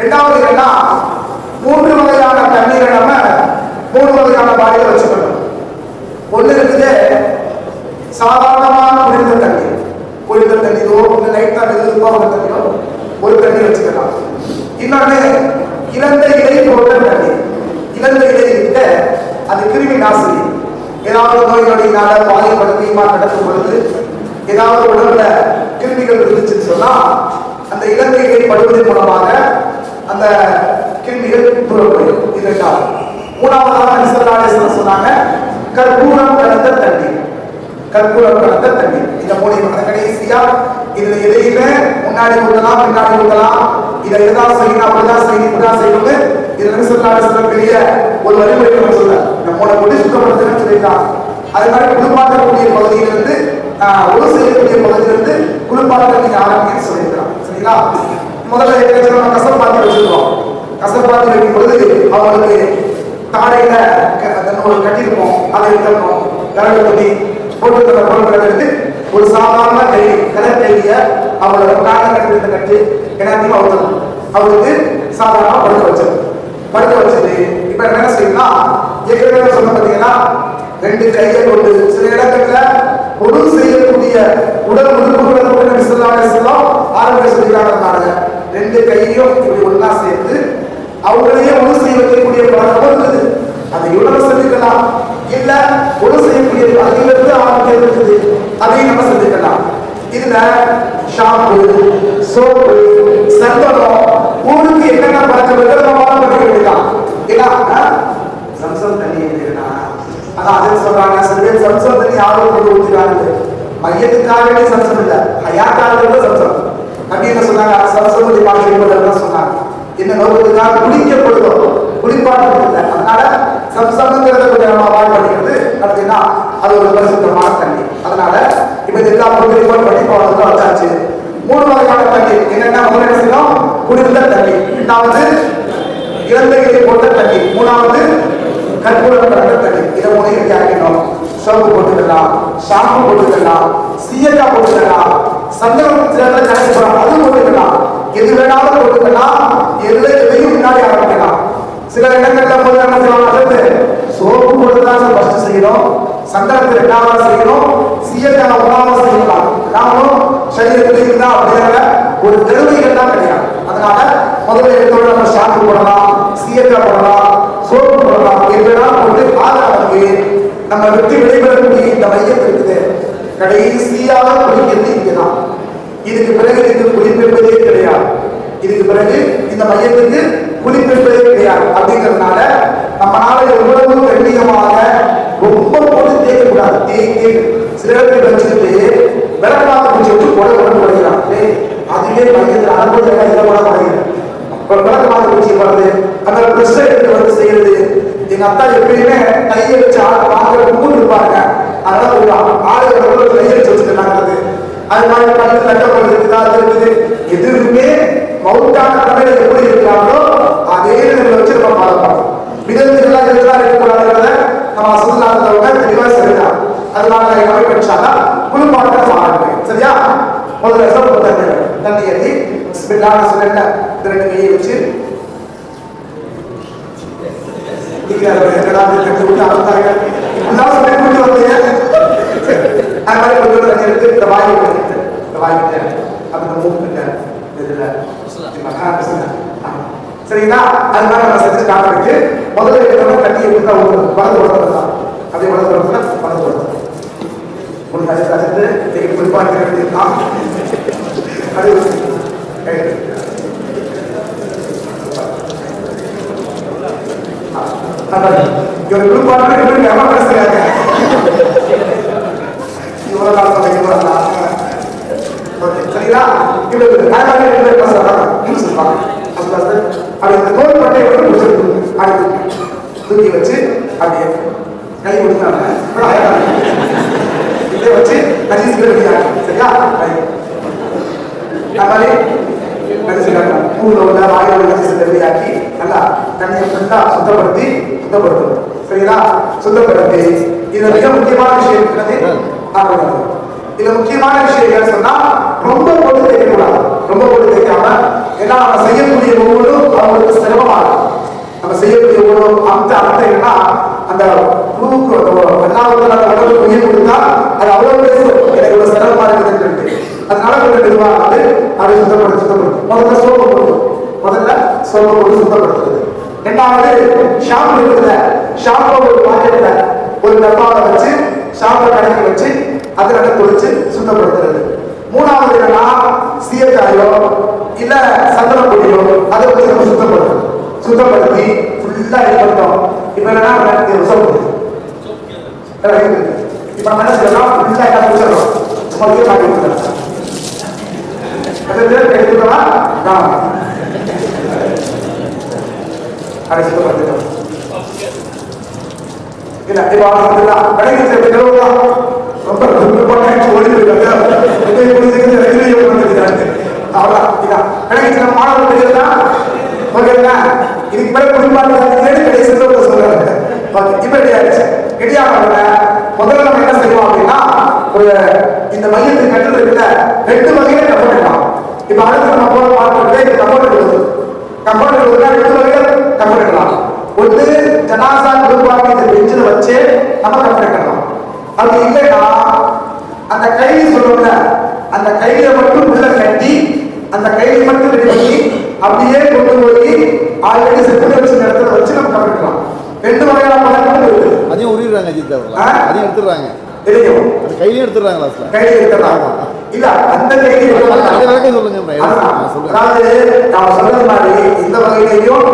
ரெண்டாவது என்னன்னா மூன்று வகையான தண்ணீரை நம்ம மூணு வகையான பாடியில வச்சுக்கணும். ஒண்ணு இருக்குது சாதாரணமான குளிர்ந்த தண்ணீர். குளிர்ந்த தண்ணீரோ இல்லை லைட்டா வெதுப்பா உள்ள தண்ணீரோ ஒரு தண்ணி வச்சுக்கலாம். இன்னொன்னு இழந்த இலை போன்ற தண்ணி இழந்த இலை கிட்ட அது கிருமி நாசினி. ஏதாவது நோய் நொடியினால தீமா நடக்கும் பொழுது ஏதாவது உடம்புல கிருமிகள் இருந்துச்சுன்னு சொன்னா அந்த இழந்த படுவதன் மூலமாக அந்த கிருமிகள் தூரப்படும். இதற்காக மூணாவதாக நிசல்லாலேசன் சொன்னாங்க கற்பூரம் கலந்த தண்ணி. கற்பூரம் கலந்த தண்ணி. இந்த மூணு அந்த கடைசியா இதுல எதையுமே முன்னாடி ஊட்டலாம் பின்னாடி ஊட்டலாம் இதை எதாவது செய்யணும் அப்படிதான் செய்யணும் இப்படிதான் செய்யணும்னு இதுல நிசல்லாலேசன் பெரிய ஒரு வழிமுறை நம்ம சொல்ல இந்த மூணை கொண்டு சுத்தப்படுத்துன்னு சொல்லியிருக்காங்க. அது மாதிரி குளிப்பாட்டக்கூடிய பகுதியிலிருந்து ஒரு செய்யக்கூடிய பகுதி குளிப்பாட்ட நீங்க ஆரம்பிக்கன்னு சொல்லியிருக்காங்க சரிங்களா முதல்ல ஏற்கனவே நம்ம கசப்பாத்தி வச்சிருக்கோம் கசப்பாத்தி வைக்கும் பொழுது அவங்களுக்கு தாடையில க- அந்த நூல் கட்டியிருப்போம் அதை எடுத்துக்கணும் விறகு கொட்டி போட்டு ஒரு சாதாரண கை கலர் கைய அவளோட கால கட்டிருந்த கட்டி எல்லாத்தையும் அவுத்தணும். அவருக்கு சாதாரணமா படுக்க வச்சது. படுக்க வச்சது இப்ப என்ன செய்யணும்னா ஏற்கனவே சொன்ன பார்த்தீங்கன்னா ரெண்டு கையை கொண்டு சில இடங்கள்ல பொது செய்யக்கூடிய உடல் உறுப்புகளை கொண்டு விசலாக செல்லும் ஆரோக்கிய சொல்லிக்கிறாங்க ரெண்டு கையையும் இப்படி ஒண்ணா சேர்த்து அவங்களையே ஒன்று செய்ய வைக்கக்கூடிய பழக்கம் இருக்குது அதை இவ்வளவு செஞ்சுக்கலாம் இல்ல ஒரு செய்யக்கூடிய அதிலிருந்து அவன் இருக்குது அதையும் நம்ம செஞ்சுக்கலாம் இதுல ஷாம்பு சோப்பு சந்தனம் ஊருக்கு என்னென்ன பழக்கம் நம்ம ஃபாலோ பண்ணிக்க வேண்டியதான் ஏன்னா சம்சம் தண்ணி அதான் அதே சொல்றாங்க. சில பேர் சம்சம் தண்ணி ஆர்வம் கொண்டு ஊத்துறாங்க. மையத்துக்காகவே சம்சம் இல்ல. ஹயாக்காக சம்சம். அப்படின்னு சொன்னாங்க. சம்சம் பத்தி பாடம் சொன்னாங்க. என்ன நோக்கத்துக்காக குளிக்கப்படுதோ குளிப்பாட்டம் இல்லை. அதனால சம்சம்ங்கிறத கொஞ்சம் நம்ம அவாய்ட் பண்ணிக்கிறது அப்படின்னா அது ஒரு பரிசுத்தமான தண்ணி. அதனால இப்போ இது எல்லா பொருட்களையும் பண்ணி போனதுக்கு வச்சாச்சு மூணு வகையான தண்ணி. என்னென்ன? முதல்ல என்ன செய்யணும்? குளிர்ந்த தண்ணி. ரெண்டாவது இளந்தைகளை போட்ட தண்ணி. மூணாவது கற்பூரம் கலந்த தண்ணி. இதை மூணு எப்படி ஆக்கணும் சோப்பு போட்டுக்கலாம் ஷாம்பு போட்டுக்கலாம் சீயக்காய் போட்டுக்கலாம் சந்தனம் சில கடைக்கு போறோம் அது போட்டுக்கலாம். எது வேணாலும் போட்டுக்கலாம். எதுல எதையும் முன்னாடி ஆரம்பிக்கலாம் சில இடங்கள்ல போது என்ன செய்வாங்க? சோப்பு போட்டு தான் ஃபர்ஸ்ட் செய்யணும். சந்தனத்தை ரெண்டாவது செய்யணும். சீயக்காய் ஒன்றாவது செய்யலாம் நாமளும் சரீரத்தில் இருந்தா அப்படிங்கிற ஒரு தெருவைகள் தான் கிடையாது. அதனால முதல்ல எடுத்தோட நம்ம ஷாம்பு போடலாம் சீயக்காய் போடலாம் சோப்பு போடலாம். இதெல்லாம் போட்டு ஆதரவுக்கு நம்ம விட்டு விடைபெறக்கூடிய இந்த மையம் இருக்குது. கடைசியாக குளிக்கிறது இங்கதான். இதுக்கு பிறகு இதுக்கு குளிப்பென்பதே கிடையாது. இதுக்கு பிறகு இந்த மையத்துக்கு குளிப்பென்பதே கிடையாது. அப்படிங்கிறதுனால நம்மளால எவ்வளவு கண்ணியமாக ரொம்ப போட்டு தேய்க்க கூடாது சில பேர் வச்சுக்கிட்டு விளக்கமாக பிடிச்சி வச்சு போட கொண்டு படிக்கிறான் அதுவே மையத்தில் அனுபவம் இதை கூட படிக்கிறேன் அப்புறம் விளக்கமாக வச்சு போறது அந்த ட்ரெஸ் எடுத்து வந்து செய்யறது. எங்க அத்தா எப்பயுமே கையை வச்சு ஆள் பார்க்க மூணு இருப்பாங்க அதனால ஒரு ஆளுங்க கையை வச்சு வச்சுட்டு அது மாதிரி பண்ணி கட்டப்படுறது இருக்குதா இருக்குது. எதுவுமே மவுண்டான அதனால நான் அமைப்பு வச்சாங்க குளிப்பாட்ட சரியா? முதல்ல சோப்பு தண்ணி தண்ணி ஏற்றி பிஸ்மில்லாஹ் சொல்லிட்டு திரண்டு கையை வச்சு. என்னடா கட்டி விட்டு சொல்லி வந்தீங்க அது மாதிரி கொஞ்சம் தண்ணி எடுத்து இந்த வாய் விட்டு இந்த வாய் விட்டு அப்ப இந்த மூக்கு கிட்ட இதுல. ஆ, நம்ம செஞ்சு காட்டுறதுக்கு முதல்ல கட்டி எப்படி அப்படியே வலது உடம்புல ஒரு கதை கலந்து அது இவர் எவ்வளவு இவ்வளவு நாள் சொல்லிக்கிறதா சரிங்களா? இவருக்கு நாயமாக இவருக்கு பேசுறாங்க அப்படி அந்த தோல் பட்டை வந்து தூக்கி வச்சு அப்படியே கை கொடுத்தாங்க இதை வச்சு ஹதீஸ்களை வெளியாகும் சரியா? நம்மளே நரிசிலாக்கலாம் நல்லா தண்ணியை சுத்தப்படுத்தி சுத்தப்படுத்தணும். சரிங்களா? சுத்தப்படுத்தி. இதில் மிக முக்கியமான விஷயம் இருக்கிறது ஆக்கிறது முக்கியமான விஷயம் என்ன சொன்னா ரொம்ப போட்டு ரொம்ப போட்டு ஏன்னா நம்ம செய்யக்கூடிய அவங்களுக்கு நம்ம செய்யக்கூடிய ஒவ்வொரு அந்த அர்த்தம் என்னன்னா அந்த குழுவுக்கு ரெண்டாவது நான் உடம்புக்கு உயிர் கொடுத்தா அது அவ்வளவு பேசும் எனக்கு இவ்வளவு சிரமமா இருக்குதுன்னு சொல்லிட்டு அதனால கொஞ்சம் மெதுவாக வந்து அதை சுத்தப்படுத்தி சுத்தப்படுத்தும் முதல்ல சோப்பு போடும் முதல்ல சோப்பு போட்டு சுத்தப்படுத்துறது. ரெண்டாவது ஷாம்பு இருக்குல்ல ஷாம்பு ஒரு பாக்கெட்ல ஒரு டப்பாவை வச்சு ஷாம்பை கடைக்கு வச்சு அதை நல்லா சுத்தப்படுத்துறது. மூணாவது என்னன்னா சீயக்காயோ இல்ல சந்தன பொடியோ அதை வச்சு நம்ம சுத்தப்படுத்தும் சுத்தப்படுத்தி ஃபுல்லா இது பண்ணோம் இப்ப என்னன்னா எனக்கு சொல்லப்படுது இப்ப நம்ம என்ன செய்யலாம் ஃபுல்லா என்ன முடிச்சிடறோம் சும்மா மாட்டி விட்டுறோம் அது பேர் எடுத்துக்கலாம் நான் கடைசி பார்த்துக்கலாம் இல்ல இப்ப ரொம்ப ஓடி போயிருக்காங்க இதான் மாணவர்கள் இதுக்கு மேல குடிப்பாட்டு கடைசி சொல்ல சொல்றாங்க. ஓகே இப்ப ரெடி ஆயிடுச்சு. ரெடி ஆனவங்க முதல்ல நம்ம என்ன செய்வோம் அப்படின்னா ஒரு இந்த மையத்துக்கு கட்டல் இருக்குல்ல ரெண்டு வகையில கப்பல் எடுக்கலாம் இப்ப அடுத்து நம்ம போற பார்க்கறது இந்த கப்பல் எடுக்கிறது கப்பல் எடுக்கிறதுல ரெண்டு வகையில கப்பல் எடுக்கலாம் ஒன்று ஜனாசா குடும்பாக்கு இந்த பெஞ்சில் வச்சு நம்ம கப்பல் எடுக்கலாம் அப்படி இல்லைன்னா அந்த கைலி சொல்லுவோம்ல அந்த கையில மட்டும் உள்ள கட்டி அந்த கையில மட்டும் ரெடி பண்ணி அப்படியே கொண்டு போய் ஆல்ரெடி செட்டு வச்ச இடத்துல வச்சு நம்ம கப்பல் எடுக்கலாம் ரெண்டு வகையான பழக்கம் இருக்கு. அதையும் உருவிடுறாங்க அஜித் அவர்கள்? அதையும் எடுத்துடுறாங்க. தெரியும் அது கையிலையும் எடுத்துடுறாங்க லாஸ்ட்ல கையில இருக்கிறாங்க இல்ல அந்த கையில இருக்கிறாங்க வரைக்கும் சொல்லுங்க அதாவது நான் சொன்னது மாதிரி இந்த வகையிலையும்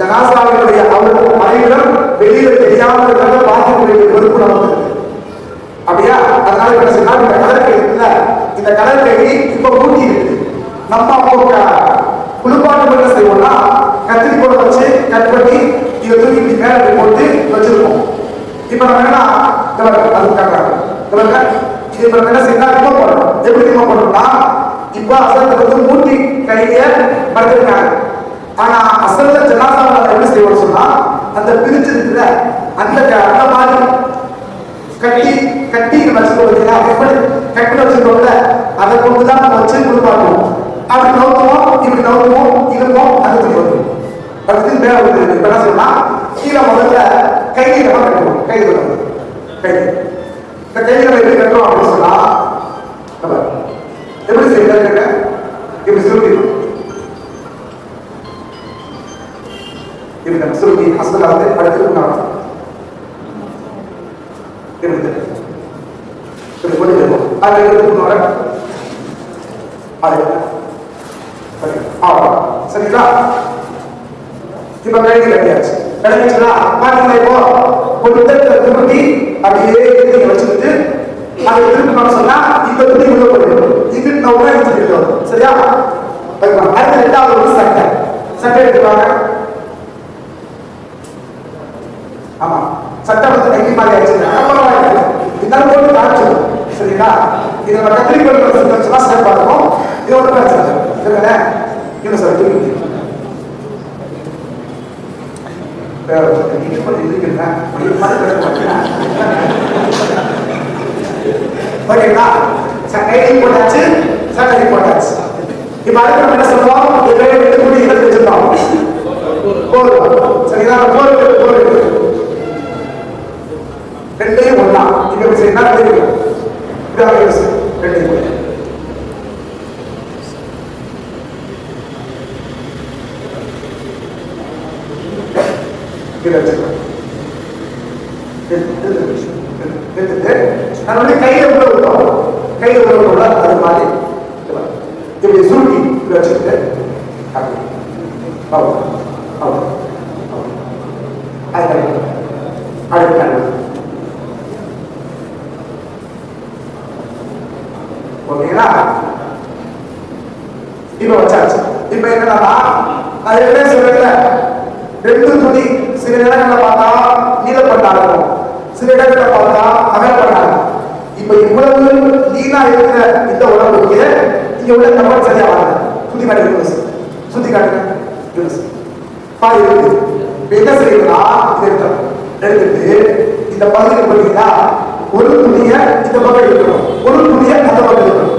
ஜனாசாவினுடைய அவர்கள் மனைவிடம் வெளியில தெரியாமல் இருக்கிறத பார்க்க வேண்டிய பொறுப்பு நமக்கு. அப்படியா? அதனால என்ன செய்யலாம் இந்த கடற்கரை இருக்குல்ல? இந்த கடற்கரை இப்ப மூட்டி இருக்கு நம்ம அப்போ குளிப்பாட்டு பண்ண செய்வோம்னா கத்திரி கூட வச்சு கட் பண்ணி இதை தூக்கி இப்படி மேலே போட்டு வச்சிருப்போம். இப்போ நம்ம என்ன அது காட்டுறாங்க. இது இப்போ என்ன செய்யலாம் ரிமூவ் பண்ணணும் எப்படி ரிமூவ் பண்ணணும்னா இப்போ அசலத்தை வந்து மூட்டி கைய படுத்திருக்காங்க ஆனா அசல்ல ஜனாசாவை என்ன செய்வோம்னு சொன்னா அந்த பிரிச்சு இருக்குல்ல அந்த அந்த மாதிரி கட்டி கட்டி வச்சுக்கோங்க எப்படி கட்டி வச்சுக்கோங்க அதை கொண்டுதான் நம்ம வச்சு குளிப்பாட்டுவோம். அப்படி நோக்குவோம் இப்படி நோக்குவோம் இழுப்போம் அடுத்து வருவோம் பக்கத்தில் மேல வந்து இப்ப என்ன சொல்லலாம் கீழே முதல்ல கையை கட்டுவோம். கை வந்து கை. இந்த கையை எப்படி கட்டுவோம் அப்படின்னு சொன்னா எப்படி செய்யறது இப்படி சுருட்டிடும் இப்படி நம்ம ஹஸ்பண்ட் வந்து அடுத்து உண்டாகும் இப்படி கொண்டு அதை எடுத்து கொண்டு வர அது சரி ஆமாம் சரிங்களா இப்ப கழுவி கட்டியாச்சு கழுவிச்சுனா பாத்தீங்களா இப்போ ஒரு விதத்துல திருப்பி அப்படியே நீங்க வச்சுக்கிட்டு அதை திருப்பி பண்ண சொன்னா இந்த துணி உள்ள போயிடும். இது நான் உடனே எடுத்துக்கிட்டோம் சரியா? அடுத்த ரெண்டாவது ஒரு சட்டை. சட்டை எடுத்துருவாங்க ஆமா. சட்டை வந்து கைக்கு மாதிரி வச்சிருக்காங்க இருந்தாலும் போட்டு காமிச்சிடும். சரிங்களா? இதை நம்ம கத்திரிக்கோள் வச்சுன்னா சிறப்பாக இருக்கும் இது ஒரு பிரச்சனை சரிங்களா இன்னும் சார் தூக்கி நீங்க மட்டும் இருக்குங்க ஓகேங்களா சட்டை போட்டாச்சு சட்டை போட்டாச்சு இப்ப அடுத்து என்ன சொல்லுவோம் இதை ரெண்டு வச்சிருந்தோம் சரிங்களா ரெண்டையும் இங்க தெரியும் இதான் யோசி. ரெண்டையும் ஒண்ணா. இதை வச்சுக்கலாம். எடுத்து- எடுத்து- எடுத்துட்டு, நான் வந்து கையில உள்ள விட்டோம் கையில உள்ள விட்டோம்ல, அது மாதிரி இது மாதிரி. இப்படி சுருட்டி இப்படி வச்சுக்கிட்டு அப்படி. அவ்வளவு. அவ்வளவு. அவ்வளவு. அது கரெக்ட். அடுத்து கரெக்ட். ஓகேங்களா இப்ப வச்சாச்சு இப்ப என்னன்னா அது என்ன சொல்றதுல ரெண்டு துணி சில இடங்கள்ல பார்த்தா நீளப்பட்டா இருக்கும் சில இடங்கள்ல பார்த்தா அகலப்பட்டா இருக்கும் இப்ப இவ்வளவு லீனா இருக்கிற இந்த உடம்புக்கு இங்க உள்ள கப்பல் சரியா வரல சுத்தி காட்டு யூனிஸ். சுத்தி காட்டு யூனிஸ். பாரு இருக்கு இப்ப என்ன செய்யணும்னா இதை எடுத்துட்டு இந்த பகுதியில் பார்த்தீங்கன்னா ஒரு துணிய இந்த பக்கம் எடுக்கணும் ஒரு துணிய அந்த பக்கம் எடுக்கணும்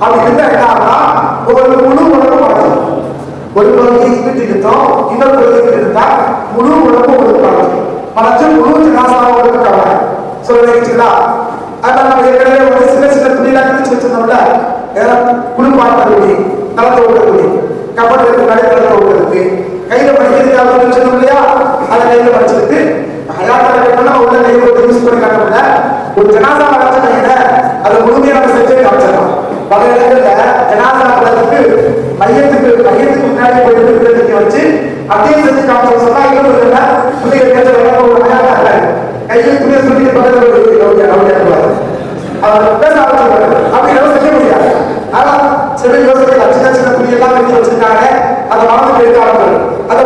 அப்படி இருந்தா என்ன ஆகும்னா ஒரு முழு உடம்பு வளரும் ஒரு பகுதி இங்கிட்டு எடுத்தோம் இன்னொரு பகுதி எடுத்தா முழு உடம்பு உங்களுக்கு வளரும் வளர்ச்சி முழு ஜனாசாவோட இருக்காங்க சொல்ல நினைச்சுங்களா அதான் நம்ம ஏற்கனவே ஒரு சின்ன சின்ன துணியெல்லாம் பிரிச்சு வச்சிருந்தோம்ல ஏதாவது கலந்து விட்ட கபடி எடுத்து கடை கலந்து கையில படிக்கிறதுக்காக வச்சிருந்தோம் இல்லையா? அதை கையில படிச்சுட்டு ஹயாத்தால உள்ள கையில ஒரு யூஸ் பண்ணி ஒரு ஜனாசா வளர்த்துட்டீங்க அது முழுமையா நம்ம செஞ்சு காமிச்சிடலாம். பல இடங்கள்ல ஜனாசா வளர்த்துக்கு மையத்துக்கு மையத்துக்கு முன்னாடி போய் இருக்கிறதுக்கு வச்சு அப்படியே செஞ்சு காமிச்சு சொன்னா இன்னும் ஒரு இல்ல பிள்ளைகள் கேட்ட விளக்கம் ஒரு ஹயாத்தா கையில் துணியை சொல்லி பக்கத்துல ஒரு ரவுடியா ரவுடியா அவர் பேச ஆரம்பிச்சிருக்காரு அப்படி எல்லாம் செய்ய முடியாது ஆனா சில யோசனைகள் சின்ன சின்ன துணி எல்லாம் கட்டி வச்சிருக்காங்க அதை மறந்து போயிருக்காங்க அந்த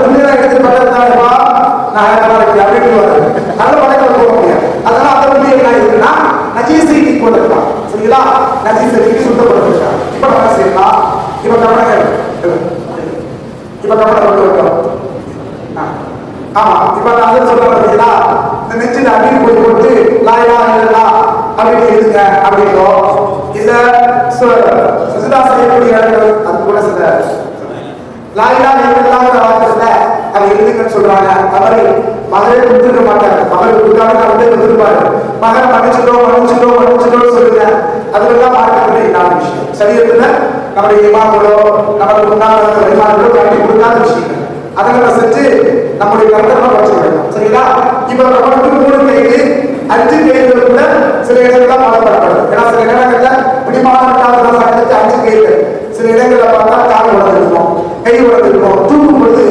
துணியெல்லாம் எடுத்து பக்கத்துலவா நான் நல்லா இருக்கு அப்படின்னு நல்ல பழக்கம் போக முடியாது. அதனால அதை வந்து என்ன ஆயிருக்குன்னா நஜீசை கொண்டிருக்கலாம் சரிங்களா? நஜீசை சுத்தப்படுத்திருக்காங்க இப்ப நம்ம செய்யலாம் இப்ப கவனம் இப்ப கவனம் கொண்டு இருக்கோம் ஆமா. இப்ப நான் அதை சொல்ல பார்த்தீங்களா இந்த நெஞ்சில் அடியில் போய் போட்டு லாயா இல்லா அப்படின்னு எழுதுங்க அப்படின்னோ இல்ல சுசிதா செய்யக்கூடிய அது கூட சில லாயா இல்லா அதை எழுதுங்கன்னு சொல்றாங்க. அவரை மகளே கொடுத்துருக்க மாட்டாங்க மகள் கொடுக்காம அவரே கொடுத்துருப்பாரு மகன் மன்னிச்சிட்டோம் மன்னிச்சிட்டோம் மன்னிச்சிட்டோம் சொல்லுங்க. அதுக்கெல்லாம் மார்க்கத்துல இல்லாத விஷயம். சரீரத்துல நம்முடைய இமாம்களோ நமக்கு முன்னாள் வழிமார்களோ காட்டி கொடுக்காத விஷயங்கள். அதை நம்ம செஞ்சு நம்முடைய கருத்தமா வச்சுக்கணும் சரிங்களா? இப்ப நமக்கு மூணு கைது அஞ்சு கைதுகள் கூட சில இடங்கள்ல மாற்றப்படப்படுது ஏன்னா சில இடங்கள்ல பிடிமானம் சட்டத்துக்கு அஞ்சு கைகள் சில இடங்கள்ல பார்த்தா கால் உடஞ்சிருக்கும் கை உடஞ்சிருக்கும் தூக்கும் பொழுது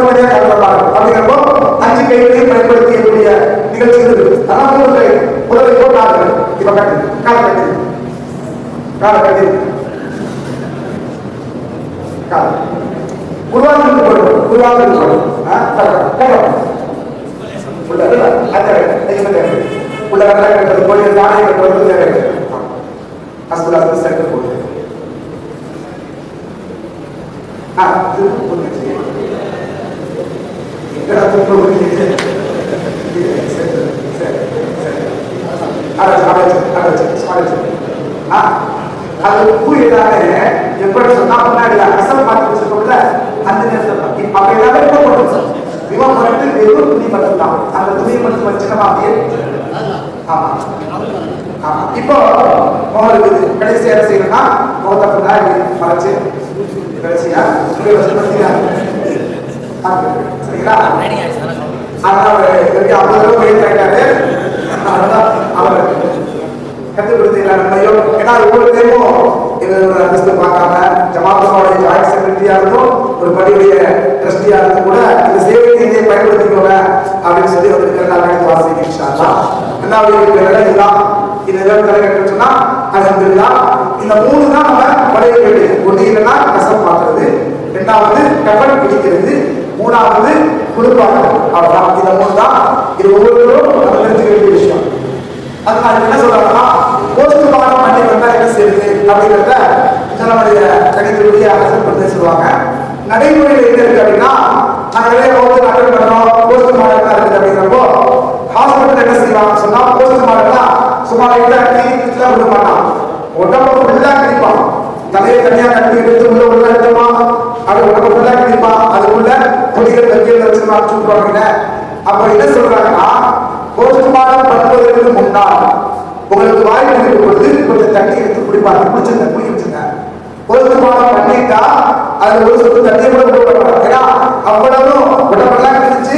மட்டுமே கட்டப்பாடு அப்படிங்கிறப்போ அஞ்சு கைகளையும் பயன்படுத்தக்கூடிய நிகழ்ச்சிகள் இருக்கு அதான் மூணு கை இப்போ கால் இப்ப கட்டு. கட்டு. கட்டி. கால் உருவாக்கி போடும் போடும் உள்ள உள்ள கடலை கட்டுறது போய் கட்டுறது ஆ இது போடுங்க எங்கடா போடுங்க சரி சரி சரி அரசு அரசு அரசு அரசு ஆ அது உப்பு எப்படி சொன்னா முன்னாடி ரசம் பார்த்து வச்சிருக்கோம்ல அந்த நேரத்தில் அப்ப எல்லாமே இப்போ போட்டு இவன் வெறும் துணி மட்டும் தான் அந்த துணியை மட்டும் வச்சு அப்படியே ஆமா ஆமா இப்போ உங்களுக்கு கடைசியா என்ன செய்யணும்னா முகத்தை முன்னாடி மறைச்சு கடைசியா சரிங்களா அதனால அவர் ஐம்பது ரூபாய் போயிருக்காரு அதனால அவர் கற்றுக் கொடுத்தீங்களா ஏன்னா ஒவ்வொரு டைமும் இது ஒரு அந்தஸ்து பார்க்காம ஜமாத்தோட ஜாயிண்ட் செக்ரட்டரியா இருந்தும் ஒரு பள்ளியுடைய ட்ரஸ்டியா இருந்து கூட இந்த சேவை நிதியை பயன்படுத்திக்கோங்க அப்படின்னு சொல்லி வந்திருக்கிற நான் வாசிக்கிறேன் ரெண்டாவது இதெல்லாம் இது எல்லாம் தலைக்கட்டு சொன்னா அலமதுல்லா இந்த மூணு தான் நம்ம படைய வேண்டியது ஒண்ணு இல்லைன்னா கசம் பார்க்கறது ரெண்டாவது கபல் பிடிக்கிறது மூணாவது குளிப்பாடுறது அவ்வளவுதான். இந்த மூணு தான் இது ஒவ்வொருவரும் நம்ம தெரிஞ்சுக்க வேண்டிய விஷயம். அதனால என்ன சொல்றாங்கன்னா போஸ்ட் மார்டம் பண்ணி வந்தா என்ன செய்யுது அப்படிங்கிறத நம்மளுடைய கணிதத்துடைய அரசு பற்றி சொல்லுவாங்க. நடைமுறையில் என்ன இருக்கு அப்படின்னா நாங்க நிறைய வந்து அட்டன் பண்றோம் போஸ்ட் மார்டம் தான் இருக்குது அப்படிங்கிறப்போ ஹாஸ்பிட்டல் என்ன செய்வாங்க சொன்னா போஸ்ட் மார்டம்னா சும்மா லைட்டா கிளினிக்ல விட மாட்டான் உடம்பு ஃபுல்லா கிடைப்பான் தலையை தனியாக கட்டி எடுத்து உள்ள உள்ள எடுத்துமா? அது உடம்பு ஃபுல்லா கிடைப்பான் அதுக்குள்ள பொடிகள் வெக்கையில் வச்சு மாற்றி விட்டுருவாங்க அப்ப என்ன சொல்றாங்கன்னா போஸ்ட்மார்ட்டம் பண்ணுவதற்கு முன்னால் உங்களுக்கு வாய்ப்பு இருக்கும் பொழுது கொஞ்சம் தண்ணி எடுத்து குடிப்பாங்க. குடிச்சிருங்க குடி வச்சுங்க. போஸ்ட்மார்ட்டம் பண்ணிட்டா அது ஒரு சொட்டு தண்ணியை கூட போடக்கூடாது ஏன்னா அவ்வளவு உடம்பெல்லாம் கிழிச்சு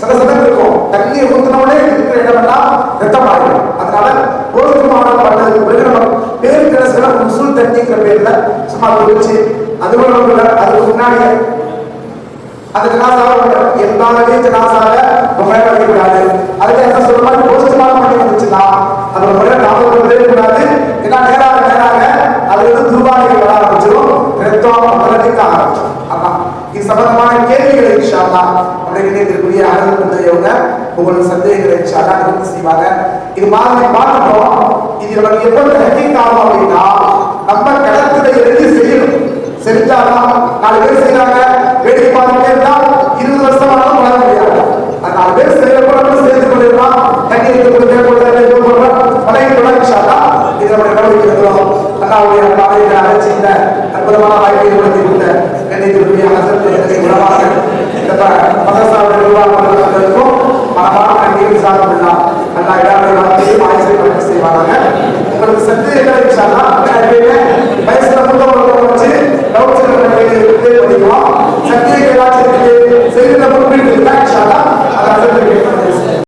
சதசதம் இருக்கும். தண்ணியை ஊத்தினோடனே இருக்கிற இடமெல்லாம் ரத்தமாயிடும். அதனால போஸ்ட்மார்ட்டம் பண்ணதுக்கு பிறகு நம்ம பேர் கிடசுல முசுல் தண்ணிங்கிற பேர்ல சும்மா குடிச்சு அது கூட அதுக்கு முன்னாடியே அந்த ஜனாசாவை எல்லாருமே ஜனாசாவை முறையாக வைக்கக்கூடாது அதுக்கு என்ன சொல்ற மாதிரி போஸ்ட்மார்ட்டம் பண்ணி வந்துச்சுன்னா அந்த முறையை நாம கொண்டே கூடாது. ஏன்னா நேராக நேராக அது வந்து துர்வாணிகள் வர ஆரம்பிச்சிடும் ரத்தம் முதலுக்கு ஆரம்பிச்சிடும் அதான் இது சம்பந்தமான கேள்விகளை இன்ஷால்லா நம்முடைய இணையத்திற்குரிய அழகு பிள்ளையவங்க உங்களுக்கு சந்தேகங்களை இன்ஷால்லா நிவர்த்தி செய்வாங்க. இது மாதிரி பார்த்துட்டோம். இது நமக்கு எப்போ ஹெக்கிங் ஆகும் அப்படின்னா நம்ம கடத்துல எழுதி செய்யணும். செஞ்சாலும் நாலு பேர் செய்யறாங்க வேடிக்கை பார்த்துட்டே இருந்தால் இருபது வருஷம் ஆனால் வளர நாலு பேர் செயல்பட சேர்ந்து கொண்டிருந்தான் தண்ணீர் போன்ற பழைய தொடர்ச்சாட்டா இது நம்முடைய நடவடிக்கிறோம் அண்ணாவுடைய காலையில் அழைச்சி இந்த அற்புதமான வாய்ப்பை ஏற்படுத்தி கொடுத்த கண்ணியத்திற்குரிய அரசு உணவாக இந்த மதசாவுடைய நிர்வாகங்களுக்கும் மனமான கண்ணியம் சார்புள்ளா அண்ணா இடாமல் வார்த்தையும் ஆய்வு செய்வாங்க உங்களுக்கு சத்து என்ன விஷயம்னா வயசுல வச்சு டவுட் பண்ணிக்கலாம் ಸಕ್ರಿಯ ಚರ್ಚೆಗೆ ಸೈನಿಕ ಮುಂದಿಟ್ಟು ಸಾಕ್ಷಾದ ಅದರ ಅಗತ್ಯವಿದೆ